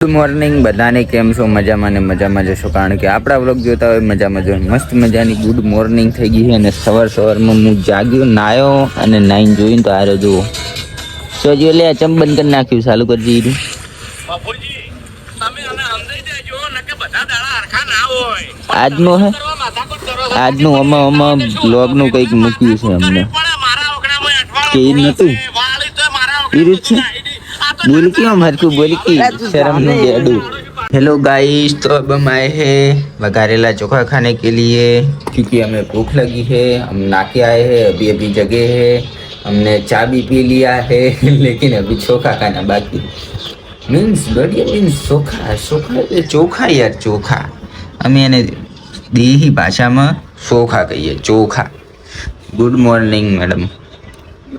Good morning બધાને કેમ છો મજામાં ને મજામાં જશો કારણ કે આપણા વ્લોગ જોતા હોય મજામાં જો મસ્ત મજાની ગુડ મોર્નિંગ થઈ ગઈ છે અને સવાર સવારમાં હું જાગ્યો નાયો અને નાઈને જોઈને તો આરે જુઓ સોજો લે ચમ બંધ કરી નાખ્યું ચાલુ કરી દીધું બાપુજી તમે આને સમજાઈ દેજો નકે બધા દાડા હરખા ના હોય આજનો હે. આજનું આમાં આમાં બ્લોગનું કંઈક મૂક્યું છે અમને કે નતું? છે. વાળી તો મારા ઈ રીત છે? बोल क्यों हमारे को बोल की शर्म नहीं डेडू हेलो गाइस तो अब हम आए हैं वघारेला चोखा खाने के लिए क्योंकि हमें भूख लगी है हम नाके आए हैं अभी अभी जगह है हमने चाय भी पी लिया है लेकिन अभी चोखा खाना बाकी मीन्स बढ़िया मीन्स ચોખા ચોખા એટલે ચોખા યાર ચોખા અમે એને દેહી ભાષામાં ચોખા કહીએ ચોખા ગુડ મોર્નિંગ મેડમ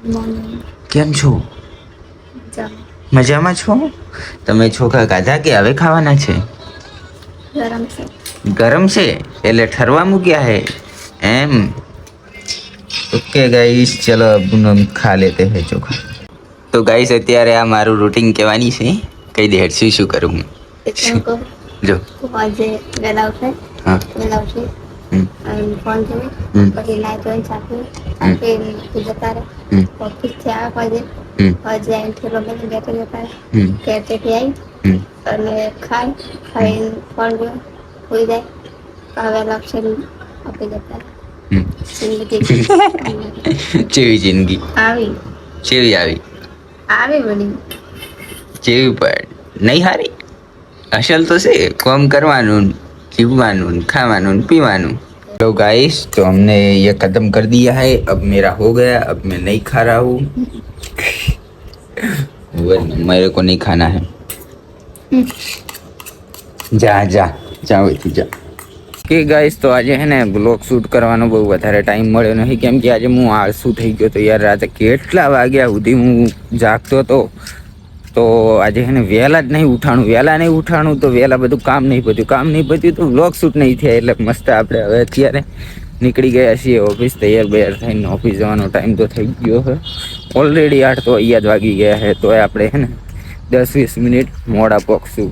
મોર્નિંગ કેમ છો જામ મજામાં છો? તમે ચોખા ખાધા કે હવે ખાવાના છે? ગરમ છે. ગરમ છે? એટલે ઠરવા મૂક્યા હે? એમ? ઓકે ગાઈસ ચલો અબ ખા લેતે હે ચોખા. તો ગાઈસ અત્યારે આ મારું રૂટીન કહેવાની છે. કઈ દે હેડ શું કરું હું? જો. આજે વહેલા ઉઠે. હા. વહેલા ઉઠે. ફોન જોઈ પછી લાઈટ ધોઈને ચાપી ચાપી જતા રહે. ઓફિસ આવે પછી હમ, પછી આવીને ઠેલો બની બેઠો જતા રહે હમ, કેરટેથી આવી હમ. અને ખાઈ ખાઈને ફોન જોઈ હોઈ જાય વહેલા અક્ષર આપી જતા રહે હમ. જિંદગી ચેવી જિંદગી આવી ચેવી આવી આવી બની ચેવી પણ નહીં હારી અસલ તો છે કોમ કરવાનું જીવવાનું ખાવાનું ને પીવાનું तो गाइस तो हमने ये खत्म कर दिया है अब मेरा हो गया अब मैं नहीं खा रहा हूँ वरना मेरे को नहीं खाना है જા જા જાઓ અહીંથી જા કે ગાઈસ તો આજે હે ને બ્લોગ શૂટ કરવાનો બહુ વધારે ટાઈમ મળ્યો નહીં કેમ કે આજે હું આળસુ થઈ ગયો તો યાર રાતે કેટલા વાગ્યા સુધી હું જાગતો હતો તો આજે હે ને વહેલા જ નહીં ઉઠાણું વહેલા નહીં ઉઠાણું તો વહેલા બધું કામ નહીં પત્યું કામ નહીં પત્યું તો બ્લોગ શૂટ નહીં થયા એટલે મસ્ત આપણે હવે અત્યારે નીકળી ગયા છીએ ઓફિસ તૈયાર બૈયાર થઈને ઓફિસ જવાનો ટાઈમ તો થઈ ગયો છે. ઓલરેડી આઠ તો અહીંયા જ વાગી ગયા છે તો આપણે હે ને દસ વીસ મિનિટ મોડા પોકશું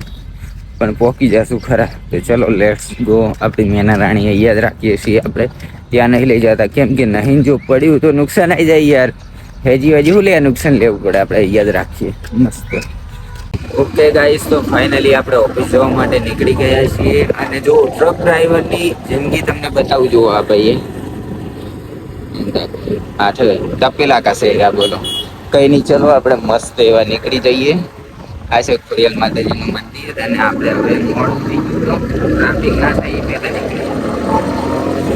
પણ પહોંચી જશું ખરા. તો ચલો લેટ્સ ગો આપણી મેના રાણી અહીંયા જ રાખીએ છીએ આપણે. ત્યાં નહીં લઈ જતા. કેમ કે નહીં જો પડ્યું તો નુકસાન આવી જાય યાર. હેજી, હજી હું લે, નુકસાન લેવું પડે. આપણે જ રાખીએ. મસ્ત. ઓકે ગાઈસ તો ફાઇનલી આપણે ઓફિસ જવા માટે નીકળી ગયા છીએ. અને જો ટ્રક ડ્રાઈવરની જિંદગી તમને બતાવું, જો આ ભાઈએ. હા છે તપેલા કા શેરા બોલો. કઈ નહીં, ચલો, આપણે મસ્ત એવા નીકળી જઈએ. આ છે ખોડિયાલ માતાજીનું મંદિર, અને આપણે હવે મોડું થઈ ગયું ટ્રાફિક ના એ પહેલા નીકળી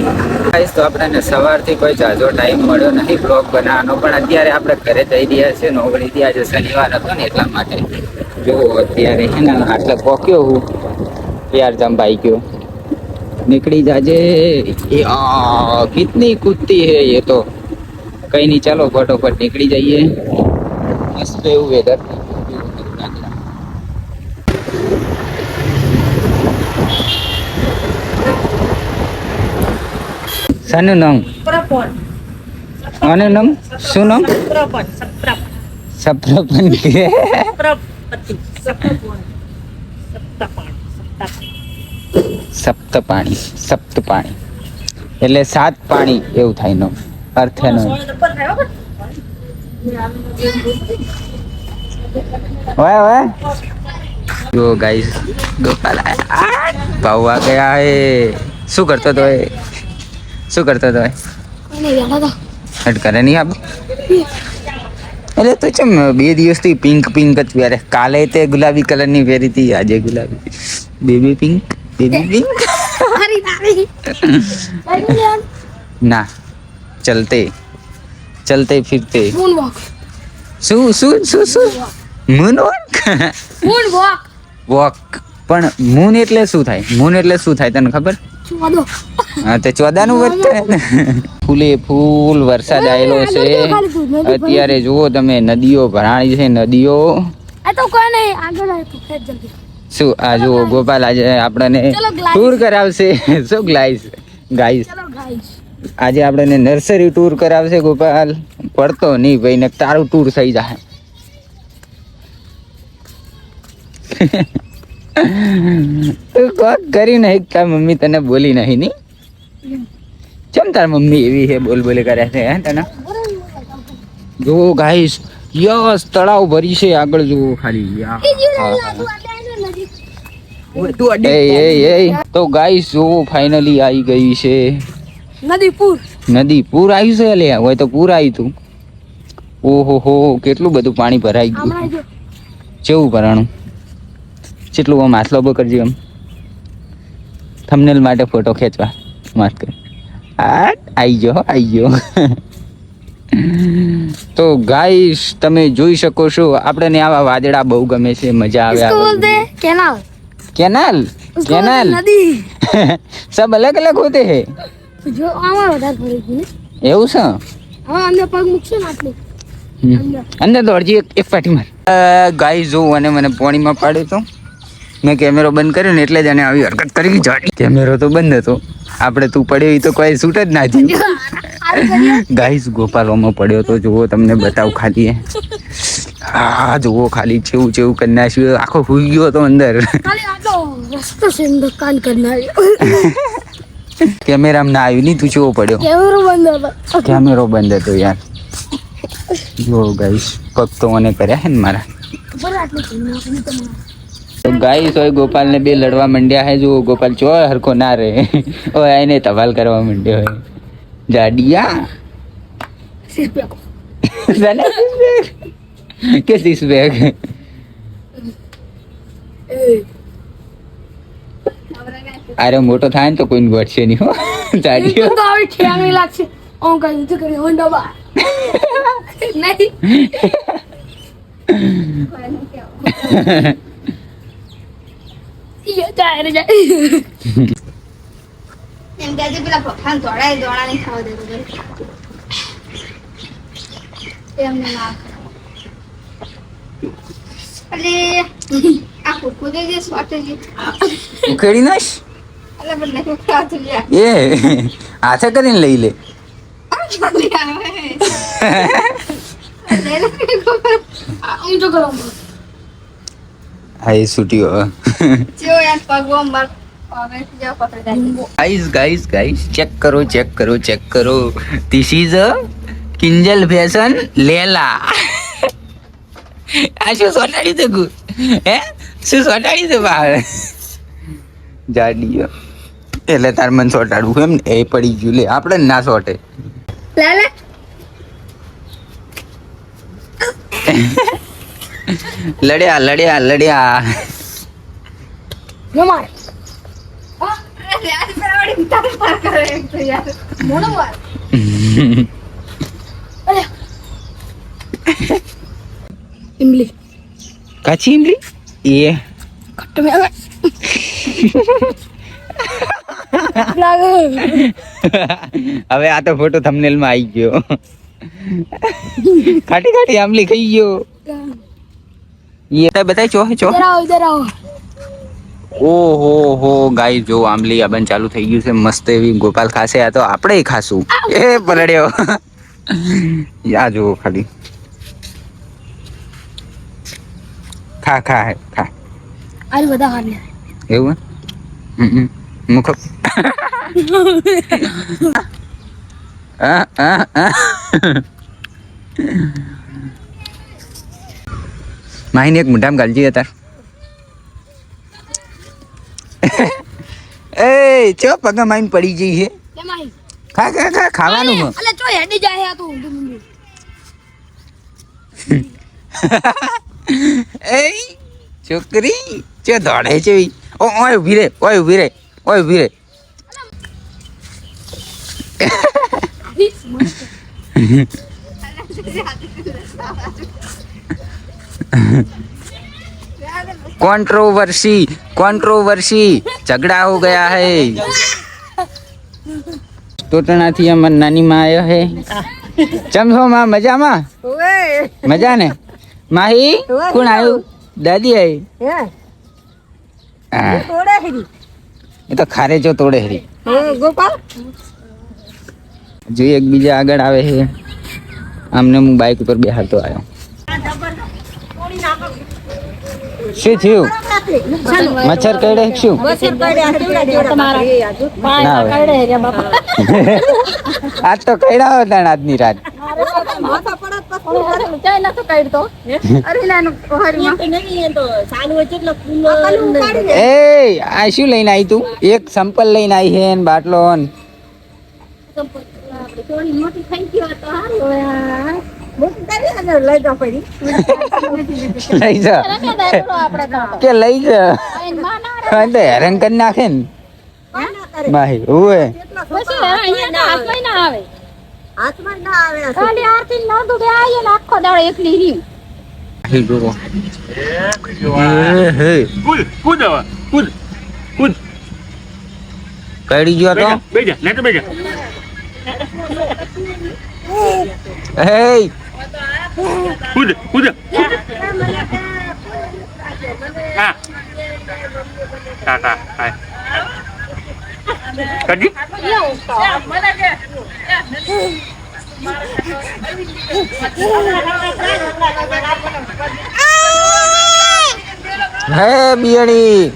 ગાઈસ તો આપણને સવારથી કોઈ જાજો ટાઈમ મળ્યો નહીં બ્લોગ બનાવવાનો. પણ અત્યારે આપણે ઘરે જઈ રહ્યા છીએ. નોકરીથી આજે શનિવાર હતો ને, એટલા માટે. જો, અત્યારે હે ને, આટલે પહોંચ્યો હું. ત્યાર જંભાઈ ગયો. નીકળી જાજે. કિતની કૂદતી હે એ તો. કઈ નહીં, ચાલો, ફટોફટ નીકળી જઈએ. મસ્ત એવું વેધર શાનું નામ? આનું નામ? શું નામ. સપ્રપન કે? પાણી સપ્ત પાણી એટલે સાત પાણી એવું થાય નો અર્થ એનો. વાય ઓય ઓય જો ગાઈસ ગોપાલ. ભાવ આ ગયા હે. શું કરતો તો એ? શું કરતો તો એ? કોને હટ કરે નહીં આપ એટલે તો ચમ બે દિવસથી પિંક પિંક જ પહેરે. કાલે તે ગુલાબી કલરની પહેરી હતી આજે ગુલાબી. Baby pink baby pink. ના ચલતે. ચલતે ફિરતે. શું શું શું શું? Moon walk moon walk walk પણ મૂન એટલે શું થાય? મૂન એટલે શું થાય તને ખબર? હા તો ચોદાનું વધતા ફૂલે ફૂલ વરસાદ આવેલો છે. અત્યારે જુઓ તમે નદીઓ ભરાણી છે નદીઓ. શું આ જુઓ ગોપાલ આજે આપણને ટૂર કરાવશે. શું ગ્લાઈસ ગાઈસ. આજે આપણને નર્સરી ટૂર કરાવશે ગોપાલ. પડતો નહીં ભાઈ ને તારું ટૂર થઈ જાય. તું કોક કરી નહીં તાર મમ્મી તને બોલી નહીં ની. ચમ તાર મમ્મી એવી હે બોલ બોલ કરે છે હે તને? જો ગાઈસ યસ તળાવ ભરી છે આગળ જુઓ ખાલી એ એ એ તો ગાઈસ જુઓ ફાઇનલી આવી ગઈ છે. નદીપુર. નદી પૂર આવ્યું છે લે હોય તો પૂર આવ્યું તું. ઓહો હો કેટલું બધું પાણી ભરાઈ ગયું. કેવું ભરાણું? જેટલું હું હાથલો ઊભો કરજો એમ. થમનેલ માટે ફોટો ખેંચવા. વાત કરી આ ગયો આવી ગયો. તો ગાઈસ તમે જોઈ શકો છો આપણે ને આવા વાદળા બહુ ગમે છે મજા આવે કેનાલ કેનાલ. કેનાલ સબ અલગ અલગ હોતે હે. જો આમાં વધારે પડી એવું છે? હા અંદર પગ મૂકશે ને અંદર. દોડજી એક પાટી માર. ગાય જોઉં અને મને પોણીમાં પાડ્યો તો. મેં કેમેરો બંધ કર્યો ને એટલે જ એને આવી હરકત કરી જાડી કેમેરો તો બંધ હતો. આપણે તું પડ્યો એ તો કોઈ સૂટ જ ના થયું. ગાઈસ ગોપાલોમાં પડ્યો તો જુઓ તમને બતાવ ખાલી. હા જુઓ ખાલી છેવું છેવું કરી નાખ્યું. આખો હુઈ ગયો તો અંદર. કેમેરામાં ના આવ્યું નહીં તું ચેવો પડ્યો. કેમેરો બંધ હતો. કેમેરો બંધ હતો યાર. જો ગાઈસ પગ તો મને કર્યા હે ને મારા. તો ગાઈસ હોય ગોપાલ ને બે લડવા માંડ્યા હે. જો ગોપાલ ચો હરખો ના રહે. ઓય એને તવાલ કરવા માંડ્યો હે. જાડિયા? કે દિસ બેગ અરે મોટો થાય ને તો કોઈને ગોઠશે નહીં હો. જાડિયો? તો આવી ઠેમી લાગશે. ઓમ કરી તો કરી હોન્ડા બા. નહીં. એમ કે પેલા પપ્પાને દોડાય દોડા નહીં ખાવા દેતો એમને ના અલે આ કુકુ દે જે સ્વાટે જે ઉખેડી નાશ? અલે પણ નહીં ખાતું લ્યા. એ હાથે કરીને લઈ લે. આવે લે લે આમ તો કરો. હા સુટીઓ છૂટ્યો યાર પગવો માર પગે જેવો પકડી ગાઈસ ગાઈસ ગાઈસ ચેક કરો ચેક કરો ચેક કરો this is a Kinjal fashion લેલા આ શું સોટાડી દે ગુ હે શું સોટાડી દે બાર જાડીયો એટલે તાર મન સોટાડવું એમ એ પડી ગયું લે આપણે ના સોટે લે લે લડ્યા લડ્યા લડ્યા. ન માર અરે યાર પેલાવાડી તાર તાર કરે એક તો યાર મોનો માર અરે ઇમલી. કાચી ઇમલી? એ. ખટ્ટ મે હવે. આ તો ફોટો થંબનેલમાં આવી ગયો. ખાટી ખાટી આમલી ખાઈ ગયો. ये बताई चो है चो ઇધર આવો ઇધર આવો ઓહો હો ગાય જો આમલી આબન ચાલુ થઈ ગયું છે મસ્ત એવી ગોપાલ ખાશે આ તો આપણે ખાશું એ પલડ્યો યા જો ખાલી ખા ખા હે ખા આરી બધા ખાને એવું હે? હમ, હમ. મુખ આ, આ, આ. માહીને એક મોઢામાં ગાલજી તાર એ ચો પગા માઈન પડી જઈ છે ખા ખા ખા ખાવાનું હો. અલે ચો હેડી જાય આ તો એ છોકરી ચો દોડે છે ઓ ઓય ઊભી રે ઓય ઊભી રે ઓય ઊભી રે कंट्रोवर्सी कंट्रोवर्सी झगड़ा हो गया है ટોટણાથી અમાર નાની માં આવ્યો હે ચમ છો માં મજામાં મજા ને માહી કોણ આવ્યું દાદી આવી હા એ તો ખારે જો તોડે હરી ગોપાલ જોઈએ એકબીજા આગળ આવે છે આમને હું બાઇક ઉપર બેહારતો આવ્યો શું થયું? મચ્છર કરડે શું? ના આજ તો કઈડા હતા ને આજની રાત. એ આ શું લઈને આવી તું? એક સંપલ લઈને આવી ને બાટલો ને. લઈ જા. કે લઈ જા. હેરાન કરી નાખે ને. માહી ઓએ કઈડી ગયો તો? બેજા લે તો બેજા હે કૂદ કૂદ હા. કાકા હાય કદી હે બિયણી.